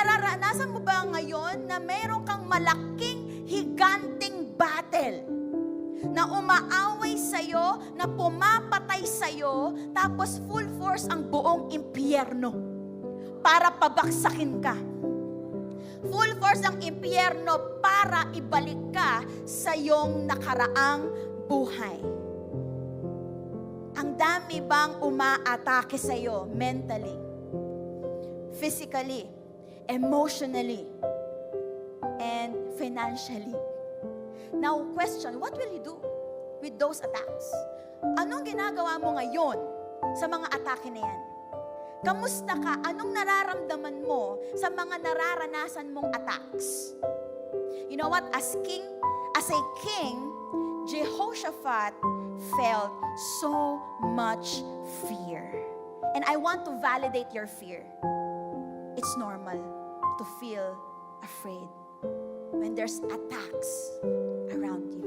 nararanasan mo ba ngayon na meron kang malaking higanting battle? Na umaaway sa'yo, na pumapatay sa'yo, tapos full force ang buong impyerno para pabaksakin ka. Full force ang impyerno para ibalik ka sa iyong nakaraang buhay. Ang dami bang umaatake sa iyo mentally, physically, emotionally, and financially? Now, question, what will you do with those attacks? Anong ginagawa mo ngayon sa mga atake na yan? Kamusta ka? Anong nararamdaman mo sa mga nararanasan mong attacks? You know what? As king, as a king, Jehoshaphat felt so much fear. And I want to validate your fear. It's normal to feel afraid when there's attacks around you.